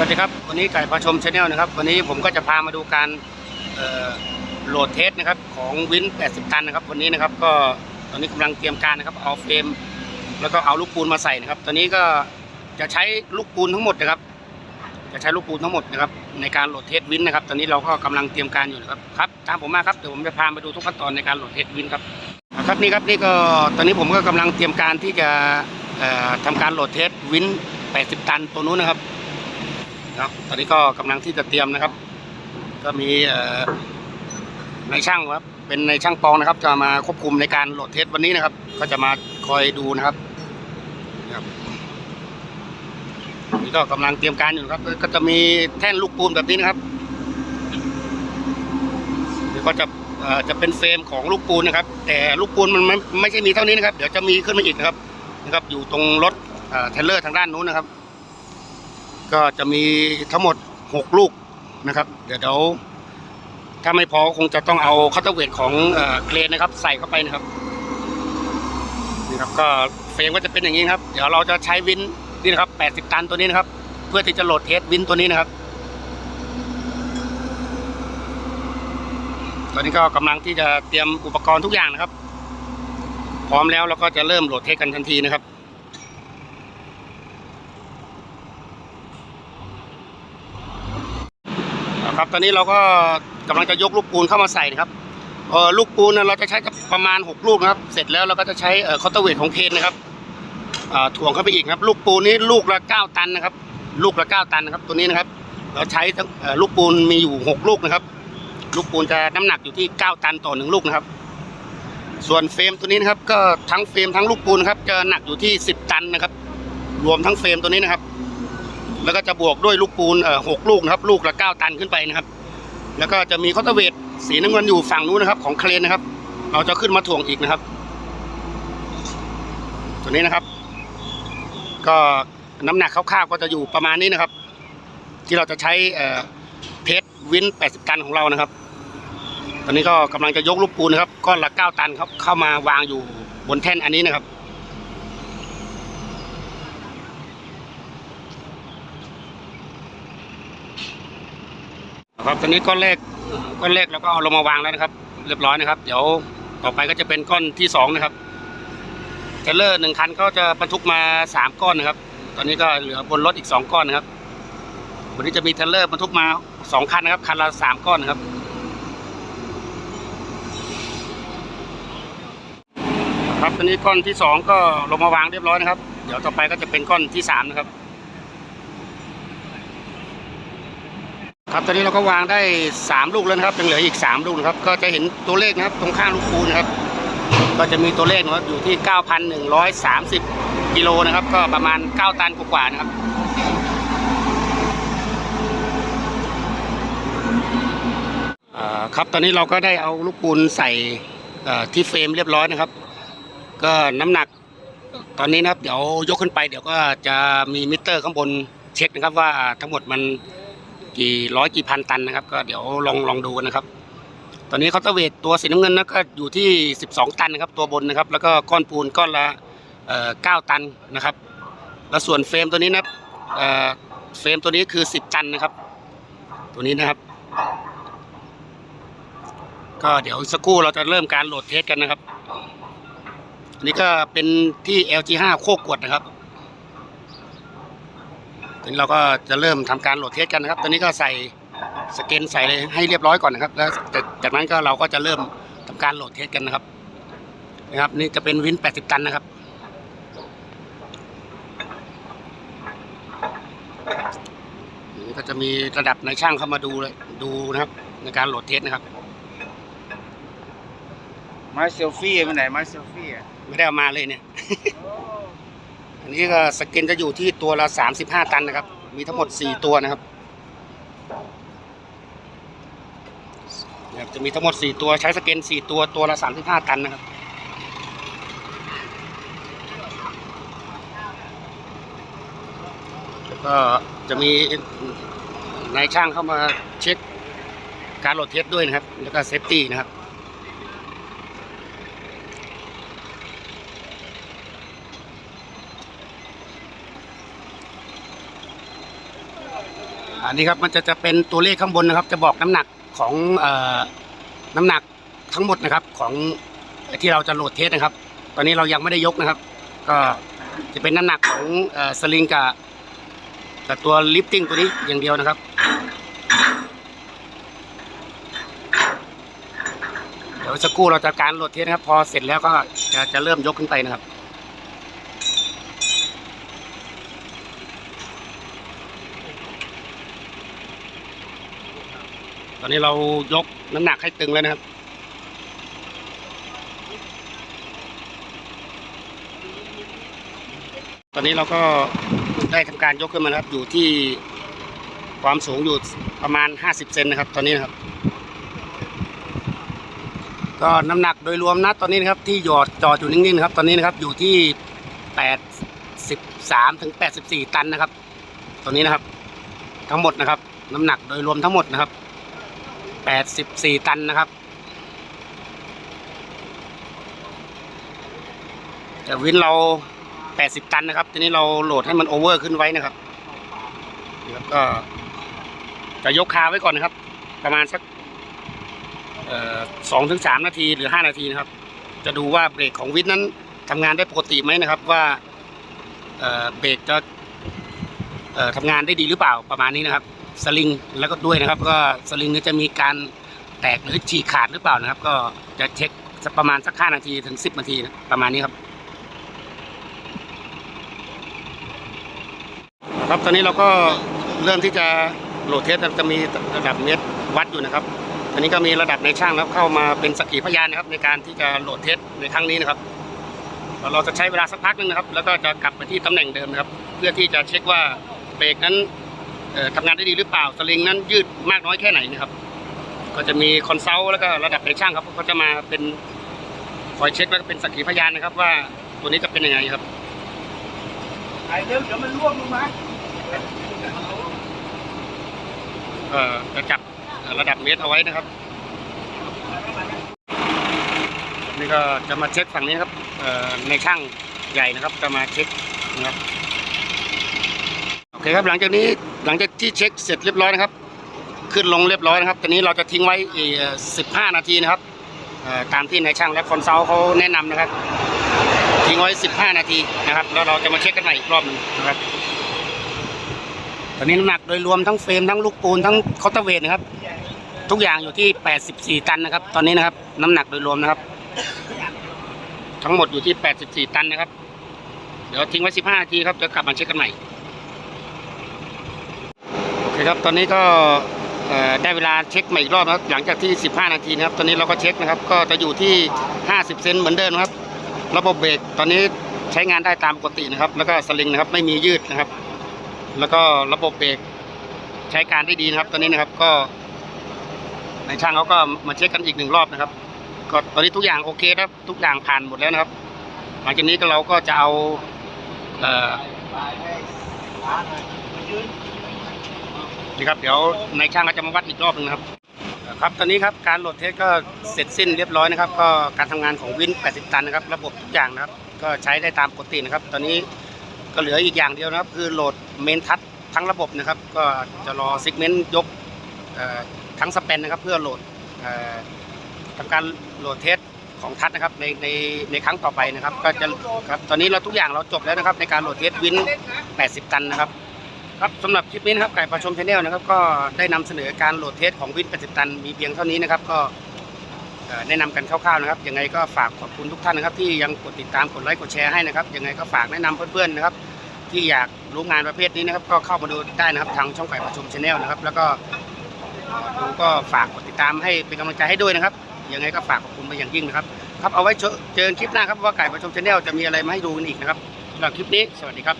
วัสดีครับ วันนี้ไก่พาชมชาแนลนะครับ วันนี้ผมก็จะพามาดูการโหลดเทสนะครับของวิน 80 ตันนะครับ วันนี้นะครับก็ตอนนี้กำลังเตรียมการนะครับเอาเฟรม แล้วก็เอาลูกปูนมาใส่นะครับ ตอนนี้ก็จะใช้ลูกปูนทั้งหมดนะครับ จะใช้ลูกปูนทั้งหมดนะครับ ในการโหลดเทสวินนะครับ ตอนนี้เราก็กำลังเตรียมการอยู่นะครับครับตามผมมาครับเดี๋ยวผมจะพามาดูทุกขั้นตอนในการโหลดเทสวินครับครับนี่ครับนี่ก็ตอนนี้ผมก็กำลังเตรียมการที่จะเอ่อทำการโหลดเทสวิน 80 ตันตัวนู้นนะครับ ครับตอนนี้ก็กำลังที่จะเตรียมนะครับ ก็มีในายช่างครับ เป็นในช่างปองนะครับ จะมาควบคุมในการโหลดเทสวันนี้นะครับ ก็จะมาคอยดูนะครับนะครับนี่ก็กำลังเตรียมการอยู่ครับ ก็จะมีแท่นลูกปูนแบบนี้นะครับเดี๋ยวก็จะจะเป็นเฟรมของลูกปูนนะครับ แต่ลูกปูนมันไม่ไม่ใช่มีเท่านี้นะครับ เดี๋ยวจะมีขึ้นมาอีกนะครับนะครับ อยู่ตรงรถเอ่อเทรลเลอร์ทางด้านนู้นนะครับ ก็จะมีทั้งหมดหกลูกนะครับ เดี๋ยวเดี๋ยวถ้าไม่พอคงจะต้องเอาคัตเตอร์เวทของเครนนะครับ ใส่เข้าไปนะครับนี่ครับก็เฟรมก็จะเป็นอย่างนี้ครับ เดี๋ยวเราจะใช้วินนี่นะครับ 80 ตันตัวนี้นะครับ เพื่อที่จะโหลดเทสวินตัวนี้นะครับ ตอนนี้ก็กำลังที่จะเตรียมอุปกรณ์ทุกอย่างนะครับ พร้อมแล้วเราก็จะเริ่มโหลดเทสกันทันทีนะครับ ครับตอนนี้เราก็กำลังจะยกลูกปูนเข้ามาใส่นะครับเออลูกปูนเนี่ยเราจะใช้กับประมาณ 6 ลูกนะครับ เสร็จแล้วเราก็จะใช้เอ่อคอตเตอร์เวทของเคนนะครับอ่าถ่วงเข้าไปอีกครับ ลูกปูนนี้ลูกละ 9 ตันนะครับ ลูกละ 9 ตันนะครับ ตัวนี้นะครับ เราใช้ทั้งลูกปูนมีอยู่ 6 ลูกนะครับ ลูกปูนจะน้ำหนักอยู่ที่ 9 ตันต่อหนึ่งลูกนะครับ ส่วนเฟรมตัวนี้นะครับ ก็ทั้งเฟรมทั้งลูกปูนนะครับจะหนักอยู่ที่ 10 ตันนะครับ รวมทั้งเฟรมตัวนี้นะครับ แล้วก็จะบวกด้วยลูกปูนเอ่อหกลูกนะครับ ลูกละเก้าตันขึ้นไปนะครับ แล้วก็จะมีคอตเวทสีน้ำเงินอยู่ฝั่งนู้นนะครับ ของเครนนะครับ เราจะขึ้นมาถ่วงอีกนะครับ ตัวนี้นะครับ ก็น้ำหนักคร่าวๆก็จะอยู่ประมาณนี้นะครับ ที่เราจะใช้เอ่อเพชรวิน 80 ตันของเรานะครับ ตอนนี้ก็กำลังจะยกลูกปูนนะครับก้อนละ 9 ตันครับเข้ามาวางอยู่บนแท่นอันนี้นะครับ ครับตอนนี้ก้อนแรกก้อนแรกเราก็เอาลงมาวางแล้วนะครับ เรียบร้อยนะครับ เดี๋ยวต่อไปก็จะเป็นก้อนที่สองนะครับเทรลเลอร์หนึ่งคันก็จะบรรทุกมาสามก้อนนะครับ ตอนนี้ก็เหลือบนรถอีกสองก้อนนะครับวันนี้จะมีเทรลเลอร์บรรทุกมาสองคันนะครับ คันละสามก้อนนะครับครับตอนนี้ก้อนที่สองก็ลงมาวางเรียบร้อยนะครับ เดี๋ยวต่อไปก็จะเป็นก้อนที่สามนะครับ ครับตอนนี้เราก็วางได้ 3 ลูกแล้วนะครับยังเหลืออีก 3 ลูกนะครับ ก็จะเห็นตัวเลขนะครับ ตรงข้างลูกปูนนะครับ ก็จะมีตัวเลขนะครับอยู่ที่ 9,130กิโลนะครับ ก็ประมาณ 9 ตันกว่าๆนะครับครับตอนนี้เราก็ได้เอาลูกปูนใส่ที่เฟรมเรียบร้อยนะครับ ก็น้ำหนักตอนนี้นะครับ เดี๋ยวยกขึ้นไปเดี๋ยวก็จะมีมิเตอร์ข้างบนเช็คนะครับว่าทั้งหมดมัน กี่ร้อยกี่พันตันนะครับ ก็เดี๋ยวลองลองดูนะครับ ตอนนี้เคาน์เตอร์เวทตัวสีน้ำเงินนะก็อยู่ที่ 12 ตันนะครับ ตัวบนนะครับ แล้วก็ก้อนปูนก้อนละเอ่อ9ตันนะครับ แล้วส่วนเฟรมตัวนี้นะเเฟรมตัวนี้คือ 10 ตันนะครับ ตัวนี้นะครับ ก็เดี๋ยวสักครู่เราจะเริ่มการโหลดเทสกันนะครับอันนี้ก็เป็นที่ LG5 โคกกวดนะครับ ตอนนี้เราก็จะเริ่มทำการโหลดเทสกันนะครับ ตอนนี้ก็ใส่สเกนใส่เลยให้เรียบร้อยก่อนนะครับ แล้วจากจากนั้นก็เราก็จะเริ่มทำการโหลดเทสกันนะครับนะครับ นี่จะเป็นวิน 80 ตันนะครับนี่ก็จะมีระดับนายช่างเข้ามาดูเลยดูนะครับ ในการโหลดเทสนะครับ ไม้เซลฟี่มันไหนไม้เซลฟี่อะไม่ได้เอามาเลยเนี่ย อันนี้ก็สเกนจะอยู่ที่ตัวละ 35 ตันนะครับ มีทั้งหมด 4 ตัวนะครับจะมีทั้งหมด 4 ตัวใช้สเกน4 ตัวตัวละ 35 ตันนะครับแล้วก็จะมีนายช่างเข้ามาเช็คการโหลดเทสด้วยนะครับ แล้วก็เซฟตี้นะครับ นนี้ครับมันจะจะเป็นตัวเลขข้างบนนะครับ จะบอกน้ำหนักของเอ่อน้ำหนักทั้งหมดนะครับของที่เราจะโหลดเทสนะครับ ตอนนี้เรายังไม่ได้ยกนะครับ ก็จะเป็นน้ำหนักของอสลิงกับกับตัวลิฟติ้งตัวนี้อย่างเดียวนะครับเดี๋ยวสักครู่เราจะการโหลดเทสนะครับ พอเสร็จแล้วก็จะจะเริ่มยกขึ้นไปนะครับ อนนี้เรายกน้ำหนักให้ตึงแล้วนะครับ ตอนนี้เราก็ได้ทำการยกขึ้นมานะครับ อยู่ที่ความสูงอยู่ประมาณ 50 เซนนะครับ ตอนนี้นะครับ ก็น้ำหนักโดยรวมนะตอนนี้นะครับ ที่หยอดจอดอยู่นิ่งๆนะครับ ตอนนี้นะครับอยู่ที่ 83ถึง84 ตันนะครับ ตอนนี้นะครับ ทั้งหมดนะครับ น้ำหนักโดยรวมทั้งหมดนะครับ 84 ตันนะครับ แต่วินเรา 80 ตันนะครับ ทีนี้เราโหลดให้มันโอเวอร์ขึ้นไว้นะครับ แล้วก็จะยกคาไว้ก่อนนะครับ ประมาณสักสองถึงสามนาทีหรือห้านาทีนะครับ จะดูว่าเบรกของวินนั้นทำงานได้ปกติไหมนะครับ ว่าเบรกจะเอ่อทำงานได้ดีหรือเปล่าประมาณนี้นะครับ สลิงแล้วก็ด้วยนะครับ ก็สลิงนี้จะมีการแตกหรือฉีกขาดหรือเปล่านะครับ ก็จะเช็คประมาณสักห้านาทีถึงสิบนาทีนะประมาณนี้ครับครับตอนนี้เราก็เริ่มที่จะโหลดเทสจะมีระดับเมตรวัดอยู่นะครับอันนี้ก็มีระดับในช่างแล้วเข้ามาเป็นสักขีพยานนะครับ ในการที่จะโหลดเทสในครั้งนี้นะครับ เราจะใช้เวลาสักพักหนึงนะครับ แล้วก็จะกลับไปที่ตำแหน่งเดิมนะครับ เพื่อที่จะเช็คว่าเบรกนั้น ทำงานได้ดีหรือเปล่าสลิงนั้นยืดมากน้อยแค่ไหนนะครับ ก็จะมีคอนซัลท์แล้วก็ระดับในช่างครับเขาจะมาเป็นคอยเช็คแล้วก็เป็นสักขีพยานนะครับ ว่าตัวนี้จะเป็นยังไงครับไอ้เดี๋ยวเดี๋ยวมันร่วงลงมาเอ่อจะจับระดับเมตรเอาไว้นะครับนี่ก็จะมาเช็คฝั่งนี้ครับเอ่อในช่างใหญ่นะครับ จะมาเช็คนะครับโอ เคครับหลังจากนี้หลังจากที่เช็คเสร็จเรียบร้อยนะครับ ขึ้นลงเรียบร้อยนะครับตอนนี้เราจะทิ้งไว้อีก15นาทีนะครับตามที่ในช่างและคอนซัลท์เขาแนะนำนะครับ ทิ้งไว้15นาทีนะครับแล้วเราจะมาเช็คกันใหม่อีกรอบหนึงนะครับ ตอนนี้น้ำหนักโดยรวมทั้งเฟรมทั้งลูกปูนทั้งเคาน์เตอร์เวทนะครับ ทุกอย่างอยู่ที่84ตันนะครับ ตอนนี้นะครับ น้ำหนักโดยรวมนะครับ ทั้งหมดอยู่ที่84ตันนะครับ เดี๋ยวทิ้งไว้15นาทีครับจะกลับมาเช็คกันใหม่ ครับ ตอนนี้ก็ได้เวลาเช็คใหม่อีกรอบนะครับหลังจากที่ 15 นาทีนะครับ ตอนนี้เราก็เช็คนะครับ ก็จะอยู่ที่ 50 เซนเหมือนเดิมนะครับ ระบบเบรกตอนนี้ใช้งานได้ตามปกตินะครับ แล้วก็สลิงนะครับไม่มียืดนะครับ แล้วก็ระบบเบรกใช้การได้ดีนะครับ ตอนนี้นะครับก็ ในช่างเขาก็มาเช็คกันอีกหนึ่งรอบนะครับ ก็ตอนนี้ทุกอย่างโอเคครับ ทุกอย่างผ่านหมดแล้วนะครับ หลังจากนี้ก็เราก็จะเอาเอ่อ นี่ครับเดี๋ยวในช่างก็จะมาวัดอีกรอบหนึงนะครับ ครับตอนนี้ครับการโหลดเทสก็เสร็จสิ้นเรียบร้อยนะครับ ก็การทำงานของวิน 80 ตันนะครับ ระบบทุกอย่างนะครับ ก็ใช้ได้ตามปกตินะครับ ตอนนี้ก็เหลืออีกอย่างเดียวนะครับ คือโหลดเมนทัชทั้งระบบนะครับ ก็จะรอซิกเมนต์ยกทั้งสเปนนะครับ เพื่อโหลดเอ่อทำการโหลดเทสของทัชนะครับในในในครั้งต่อไปนะครับ ก็จะครับตอนนี้เราทุกอย่างเราจบแล้วนะครับ ในการโหลดเทสวิน 80 ตันนะครับ ครับสำหรับคลิปนี้นะครับไก่ประชมชาแนลนะครับ ก็ได้นำเสนอการโหลดเทสของวิน80ตันมีเพียงเท่านี้นะครับ ก็แนะนำกันคร่าวๆนะครับยังไงก็ฝากขอบคุณทุกท่านนะครับ ที่ยังกดติดตามกดไลค์กดแชร์ให้นะครับยังไงก็ฝากแนะนำเพื่อนๆนะครับ ที่อยากรู้งานประเภทนี้นะครับ ก็เข้ามาดูได้นะครับทางช่องไก่ประชมชาแนลนะครับ แล้วก็ดูก็ฝากกดติดตามให้เป็นกำลังใจให้ด้วยนะครับยังไงก็ฝากขอบคุณไปอย่างยิ่งนะครับครับเอาไว้เจอกันคลิปหน้าครับว่าไก่ประชมชาแนลจะมีอะไรมาให้ดูกันอีกนะครับสำหรับคลิปนี้สวัสดีครับ